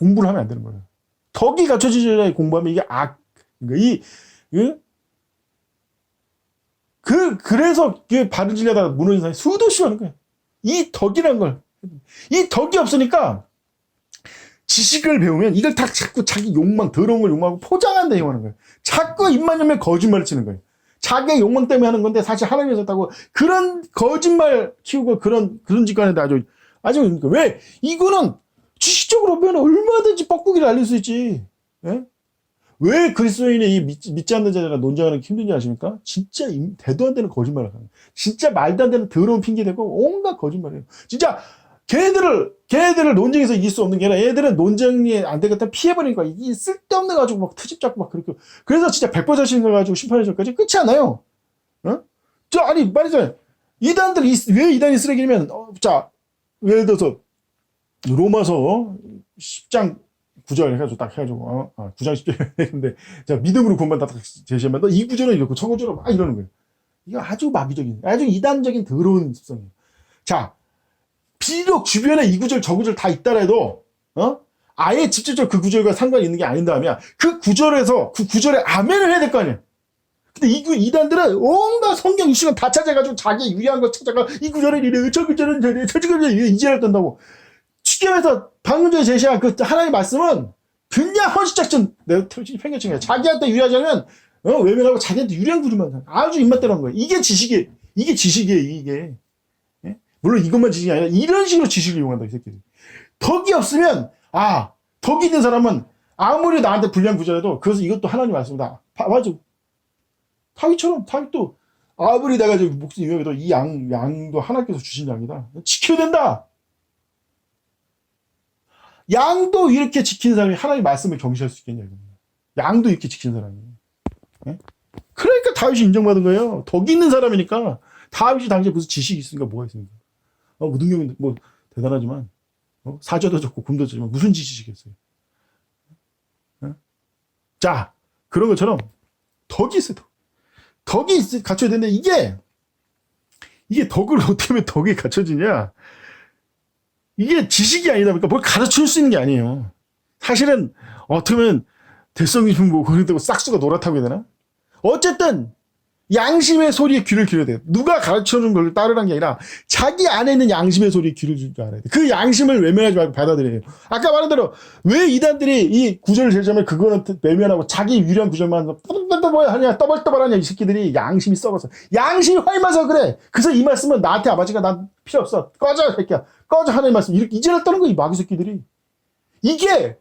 공부를 하면 안 되는 거예요. 덕이 갖춰지기 전에 공부하면 이게 악, 이, 이 그, 그래서 그 바른 진리하다 무너진 사람이 수도 싫어하는 거예요. 이 덕이란 걸. 이 덕이 없으니까 지식을 배우면 이걸 다 자꾸 자기 욕망, 더러운 걸 욕망하고 포장한다 이거는 거예요. 자꾸 입만 열면 거짓말을 치는 거예요. 자기의 욕망 때문에 하는 건데 사실 하나님이 있었다고 그런 거짓말 키우고 그런, 그런 직관에다 아주, 아주, 그러니까 왜? 이거는 지식적으로 보면 얼마든지 뻐꾸기를 알릴 수 있지. 예? 왜 그리스도인의 이 믿, 믿지 않는 자가 논쟁하는 게 힘든지 아십니까? 진짜 임- 대도 안 되는 거짓말을 하는 거예요. 진짜 말도 안 되는 더러운 핑계 대고 온갖 거짓말이에요. 진짜 걔네들을 걔네들을 논쟁에서 이길 수 없는 게 아니라 얘들은 논쟁이 안 되겠다 피해버리니까 이게 쓸데없는 거 가지고 막 트집 잡고 막 그렇게 그래서 진짜 백보 자신 거 가지고 심판의 절까지 끝이 안 나요. 어? 저 아니 말이잖아요. 이단들이 이- 왜 이단이 쓰레기냐면 어, 자 예를 들어서 로마서 10장 9절 해가지고 딱 해가지고 어, 아, 9장 10절 했는데 자 믿음으로 구원만 딱 제시하면 너이 구절은 이렇고 저 구절은 막 이러는 거예요. 이거 아주 마비적인 아주 이단적인 더러운 습성이에요. 자 비록 주변에 이 구절 저 구절 다 있다라도 어 아예 직접적으로 그 구절과 상관이 있는 게 아닌다면 그 구절에서 그 구절에 아멘을 해야 될 거 아니에요. 근데 이 구- 이단들은 온갖 성경 이슈는 다 찾아가지고 자기 유리한 거 찾아가 이 구절은 이래 저 구절은 저래 저 구절은 이래 이제를 뜬다고 쉽게해서 방금 전에 제시한 그 하나님의 말씀은 그냥 헌신작전 내가 팽개친 거야. 자기한테 유리하자면 어, 외면하고 자기한테 유리한 구조만 사. 아주 입맛대로 거예요. 이게 지식이 이게 지식이에요. 이게 예? 물론 이것만 지식이 아니라 이런 식으로 지식을 이용한다 이 새끼들. 덕이 없으면 아 덕이 있는 사람은 아무리 나한테 불리한 구조라도 그래서 이것도 하나님 말씀이다. 바- 맞아. 타기처럼 타기도 아무리 내가 저기 목숨 위험해도 이 양 양도 하나님께서 주신 양이다. 지켜야 된다. 양도 이렇게 지키는 사람이 하나님의 말씀을 경시할 수 있겠냐 이겁니다. 양도 이렇게 지키는 사람이. 예? 그러니까 다윗이 인정받은 거예요. 덕이 있는 사람이니까 다윗이 당시에 무슨 지식이 있으니까 뭐가 있습니까? 어, 뭐 능력이 뭐 대단하지만 어? 사저도 좋고 굶도 좋지만 무슨 지식이겠어요? 예? 자 그런 것처럼 덕이 있어요. 덕. 덕이 있, 갖춰야 되는데 이게 이게 덕을 어떻게 하면 덕이 갖춰지냐? 이게 지식이 아니다 보니까 뭘 가르칠 수 있는 게 아니에요. 사실은 어떻게 보면 대성 깊은 뭐 그런다고 싹수가 노랗다고 해야 되나? 어쨌든 양심의 소리에 귀를 기울여야 돼요. 누가 가르쳐준 걸 따르라는 게 아니라 자기 안에 있는 양심의 소리에 귀를 알아야 돼. 그 양심을 외면하지 말고 받아들여야 돼요. 아까 말한 대로 왜 이단들이 이 구절을 제시하면 그거는 외면하고 자기 유리한 구절만 뭐 하냐 떠벌떠벌 하냐 이 새끼들이 양심이 썩어서 양심이 활마서 그래. 그래서 이 말씀은 나한테 아버지가 난 필요 없어. 꺼져 새끼야. 꺼져 하는 말씀 이렇게 이제를 떠는 거야 이 마귀 새끼들이. 이게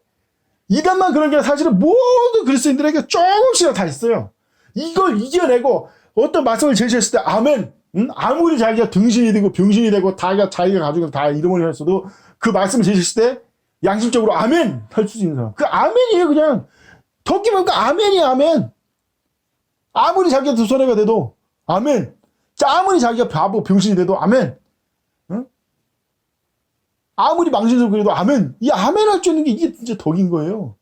이단만 그런 게 사실은 모든 그리스도인들에게 조금씩 다 있어요. 이걸 이겨내고 어떤 말씀을 제시했을 때 아멘. 응? 아무리 자기가 등신이 되고 병신이 되고 자기가 자기가 가지고 다 이름을 했어도 그 말씀을 제시했을 때 양심적으로 아멘 할 수 있는 사람. 그 아멘이에요 그냥. 덕기 보니까 아멘이야 아멘. 아무리 자기가 손해가 돼도 아멘. 자 아무리 자기가 바보 병신이 돼도 아멘. 응? 아무리 망신스럽고 그래도 아멘. 이 아멘 할줄 있는 게 이게 진짜 덕인 거예요.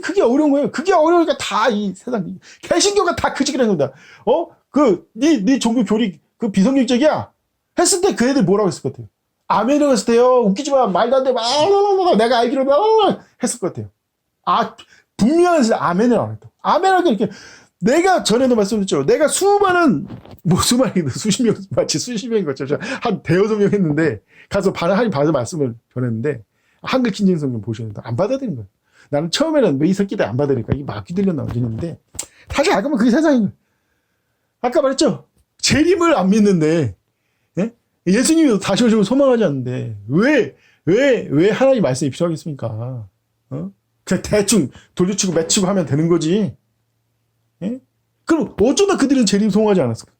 그게 어려운 거예요. 그게 어려우니까 다 이 세상 개신교가 다 그지기라는 겁니다. 어? 그, 네, 네 종교 교리, 그 비성경적이야. 했을 때 그 애들 뭐라고 했을 것 같아요? 아멘이라고 했을 때요. 웃기지 마. 말도 안 돼. 막, 내가 알기로 막 했을 것 같아요. 아, 분명한 아멘을 안 했다. 아멘하게 이렇게. 내가 전에도 말씀드렸죠. 내가 수많은, 뭐 수많이, 수십 명, 마치 수십 명인 것처럼 한 대여섯 명 했는데, 가서 반, 한 받은 말씀을 전했는데, 한글 킨징 성경 보셨는데, 안 받아들인 거예요. 나는 처음에는 왜 이 새끼들 안 받으니까 이게 막 들렸나 어쩌는데 사실 알고 보면 그게 거예요. 아까 말했죠. 재림을 안 믿는데 예? 예수님이 다시 오시면 소망하지 않는데 왜 왜 왜 하나님 말씀이 필요하겠습니까? 어? 그냥 대충 돌려치고 맺히고 하면 되는 거지. 예? 그럼 어쩌다 그들은 재림 소망하지 않았을까?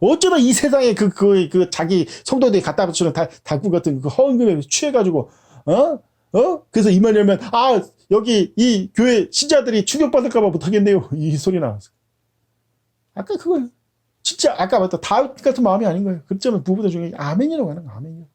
어쩌다 이 세상에 그, 그, 그, 자기 성도들이 갖다 바치는 다, 달구 같은 그 허은금에 취해가지고, 어? 어? 그래서 이만 열면, 아, 여기 이 교회 신자들이 충격받을까봐 못하겠네요. 이 소리 나왔어. 아까 그거, 진짜, 아까 맞다. 다윗 같은 마음이 아닌 거예요. 그렇지만 부부들 중에 아멘이라고 하는 거, 아멘이요.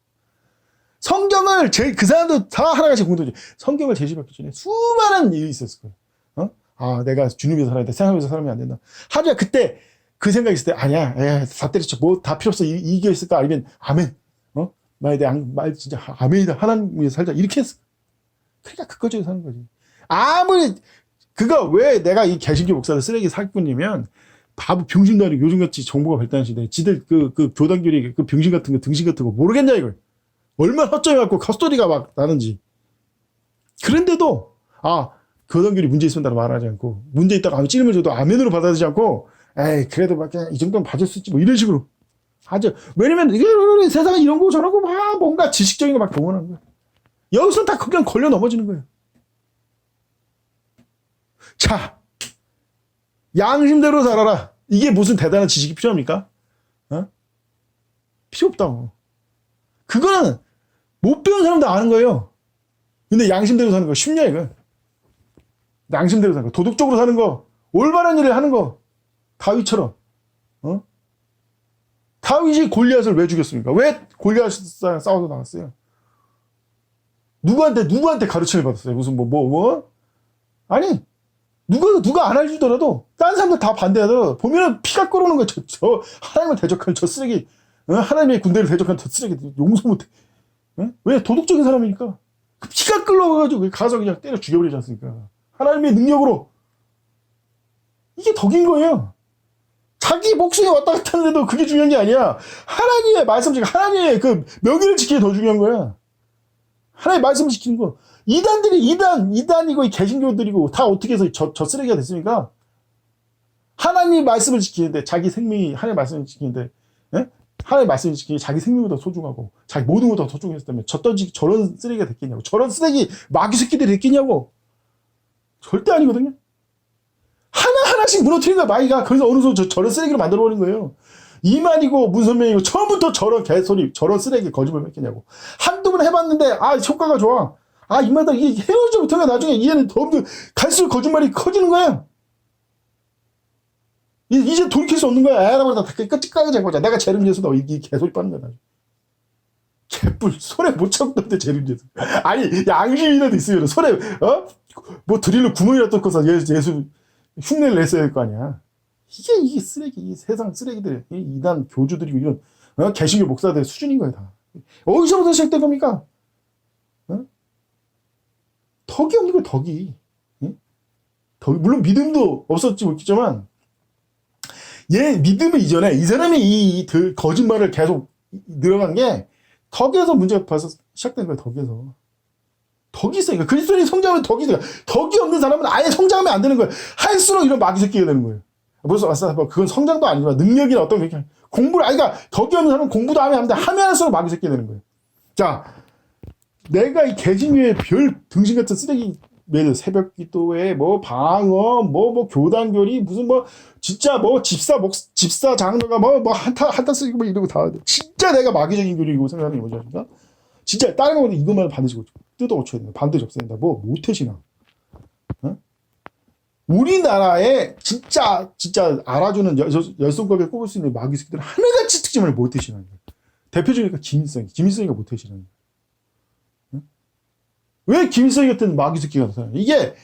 성경을, 제, 그 사람도 다 하나같이 공동체. 성경을 제시받기 전에 수많은 일이 있었을 거예요. 어? 아, 내가 주님에서 살아야 돼. 세상에서 살면 안 된다. 하루야, 그때 그 생각이 있을 때, 아니야, 에, 다 때렸죠. 뭐, 다 필요 없어. 이, 이겨 있을까? 아니면, 아멘. 어? 말에 대한, 말, 진짜, 아멘이다. 하나님에서 살자. 이렇게 했어. 그러니까 그거저기 사는 거지. 아무리 그가 왜 내가 이 개신교 목사들 쓰레기 사기꾼이면 바보 병신도 아니고 요즘같이 정보가 발달한 시대에 지들 그, 그 교단결이 그 병신 같은 거 등신 같은 거 모르겠냐 이걸. 얼마나 허점해갖고 컷스토리가 막 나는지. 그런데도 아 교단결이 문제 있으면 말하지 않고 문제 있다가 아무 찌름을 줘도 아멘으로 받아들이지 않고 에이 그래도 막 그냥 이 정도는 봐줄 수 있지 뭐 이런 식으로 하죠. 왜냐면 이게 세상에 이런 거 저런 거 막 뭔가 지식적인 거 막 동원하는 거야. 여기서 다 그냥 걸려 넘어지는 거예요. 자, 양심대로 살아라. 이게 무슨 대단한 지식이 필요합니까? 어? 필요 없다고. 그거는 못 배운 사람도 아는 거예요. 근데 양심대로 사는 거 쉽냐 이거? 양심대로 사는 거, 도덕적으로 사는 거, 올바른 일을 하는 거, 다윗처럼. 어? 다윗이 골리앗을 왜 죽였습니까? 왜 골리앗이랑 싸워서 나갔어요? 누구한테 누구한테 가르침을 받았어요? 무슨 뭐 뭐 뭐? 아니 누가 누가 안 알려주더라도 다른 사람들 다 반대하더라도 보면은 피가 끓어오는 거야. 저, 저 하나님을 대적하는 저 쓰레기, 어? 하나님의 군대를 대적하는 저 쓰레기 용서 못해. 어? 왜 도덕적인 사람이니까 그 피가 끓어가지고 가서 그냥 때려 죽여버리지 않습니까? 하나님의 능력으로 이게 덕인 거예요. 자기 목숨이 왔다 갔다 하는데도 그게 중요한 게 아니야. 하나님의 말씀 중 하나님의 그 명예를 지키는 게더 중요한 거야. 하나님의 말씀을 지키는 거. 이단들이 이단, 이단이고 이 개신교들이고 다 어떻게 해서 저, 저 쓰레기가 됐습니까? 하나님 말씀을 지키는데 자기 생명이 하나님 말씀을 지키는데 예? 하나님 말씀을 지키는 게 자기 생명보다 소중하고 자기 모든 것보다 더 소중했다면 저떤 지- 저런 쓰레기가 됐겠냐고 저런 쓰레기 마귀 새끼들이 됐겠냐고 절대 아니거든요. 하나 하나씩 무너뜨리는 거야 마귀가 그래서 어느 순간 저, 저런 쓰레기로 만들어 버린 거예요. 이만이고 문선명이고 처음부터 저런 개소리 저런 쓰레기 거짓말 했겠냐고. 한두 번 해봤는데 아 효과가 좋아. 아 이마다 이게 헤어지지 못하면 나중에 얘는 점점 갈수록 거짓말이 커지는 거야. 이- 이제 돌이킬 수 없는 거야. 에라버다 끝까지 해보자. 내가 재림 예수다 이게 개소리 빠는 거야. 개뿔 손에 못 잡는데 재림 예수 아니 양심이라도 있으면 손에 어 뭐 드릴로 구멍이라도 뚫고서 예수 흉내를 냈어야 될 거 아니야 이게 이게 쓰레기 이 세상 쓰레기들 이 이단 교주들이고 이런 어? 개신교 목사들의 수준인 거예요 다 어디서부터 시작된 겁니까? 어? 덕이 없는 거예요 덕이 예? 덕 물론 믿음도 없었지 못겠지만 얘 믿음을 이전에 이 사람이 이, 이 들- 거짓말을 계속 늘어난 게 덕에서 문제가 벌써 시작된 거예요 덕에서 덕이 있어요 그리스도인이 성장하면 덕이 있어요 덕이 없는 사람은 아예 성장하면 안 되는 거예요 할수록 이런 마귀 새끼가 되는 거예요 벌써 왔어. 뭐 그건 성장도 아니지만 능력이나 어떤 게 공부를 아니 그러니까 덕이 없는 사람은 공부도 하면 하는데 하면 할수록 마귀 새끼 되는 거예요. 자, 내가 이 개신교의 별 등신 같은 쓰레기 매일 새벽 기도회 뭐 방언 뭐뭐 교단 교리 무슨 뭐 진짜 뭐 집사 목 집사 장로가 뭐 뭐 한타 한타 쓰고 뭐 이러고 다 진짜 내가 마귀적인 교리고 생각하는 게 뭔지 아십니까? 진짜 다른 거보다 이것만 반드시 뜯어 고쳐야 된다. 반드시 없애야 된다. 뭐 모태신앙. 어? 우리나라에 진짜 진짜 알아주는 열, 열손가락에 꼽을 수 있는 마귀 새끼들은 하나같이 특징을 모태신앙이에요. 대표적이니까 김일성, 김일성이가 모태신앙이에요. 응? 왜 김일성 같은 마귀 새끼가 나타나요? 이게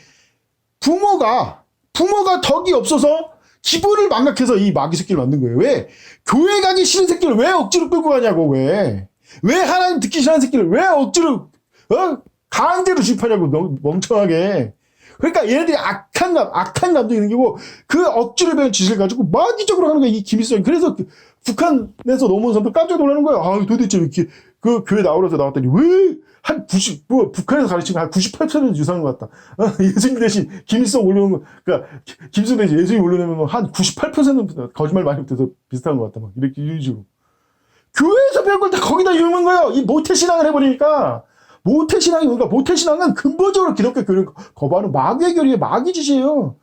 부모가 부모가 덕이 없어서 기본을 망각해서 이 마귀 새끼를 만든 거예요. 왜 교회 가기 싫은 새끼를 왜 억지로 끌고 가냐고 왜 왜 하나님 듣기 싫은 새끼를 왜 억지로 어 강제로 주입하냐고 멍- 멍청하게 그러니까 얘네들이 악한 감, 악한 감정이 게고, 그 억지로 배운 지식을 가지고 마귀적으로 하는 거야, 이 김일성이. 그래서 그 북한에서 넘어온 사람들 깜짝 놀라는 거야. 아, 도대체 이렇게, 그 교회 나오려서 나왔더니, 왜, 한 90, 뭐, 북한에서 가르치는 한 98%는 유사한 것 같다. 어, 예수님 대신 김일성 올려놓은 거, 그니까, 김일성 대신 예수님 올려놓으면 한 98%는 거짓말 많이 못해서 비슷한 것 같다. 막, 이렇게, 이런 식으로. 교회에서 배운 걸 다 거기다 이용한 거예요. 이 모태신앙을 해버리니까. 모태신앙이 뭔가 모태신앙은 근본적으로 기독교 교리를 거부하는 마귀의 교리에 마귀 짓이에요.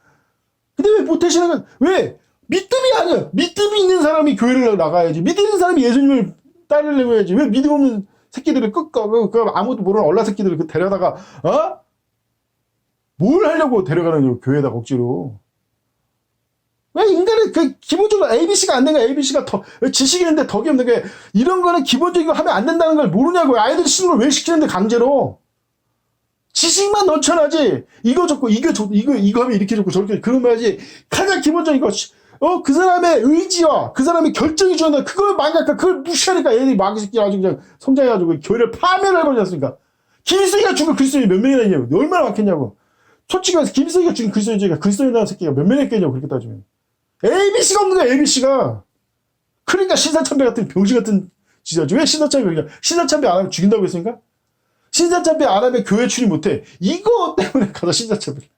근데 왜 모태신앙은 왜 믿음이 아니야? 믿음이 있는 사람이 교회를 나가야지. 믿음 있는 사람이 예수님을 따르려고 해야지. 왜 믿음 없는 새끼들을 끝까 그, 그 아무도 모르는 얼라 새끼들을 그 데려다가 어? 뭘 하려고 데려가는 거야, 교회에다가 억지로. 왜 인간은 그 기본적으로 ABC가 안 되는 거야. ABC가 더 지식이 있는데 덕이 없는 게 이런 거는 기본적인 거 하면 안 된다는 걸 모르냐고요. 아이들이 쉬는 걸 왜 시키는데 강제로. 지식만 넘쳐나지. 이거 좋고 이거 좋 이거 이거 하면 이렇게 좋고 저렇게 그러면 해야지. 가장 기본적인 거. 어, 그 사람의 의지와 그 사람의 결정이 중요한데 그걸 망각하 그걸 무시하니까 얘들이 마귀 새끼 아주 그냥 성장해가지고 교회를 파멸을 해버리지 않습니까? 김수희가 죽은 그리스도인이 몇 명이나 있냐고. 얼마나 많겠냐고. 솔직히 말해서 김수희가 죽인 그리스도인이 그리스도인이라는 새끼가 몇 명이 있겠냐고. 그렇게 따지면. ABC가 없는 거야, ABC가. 그러니까 신사참배 같은 병신 같은 지자지. 왜 신사참배 그냥 신사참배 안 하면 죽인다고 했으니까? 신사참배 안 하면 교회 출입 못해. 이거 때문에 가서 신사참배를.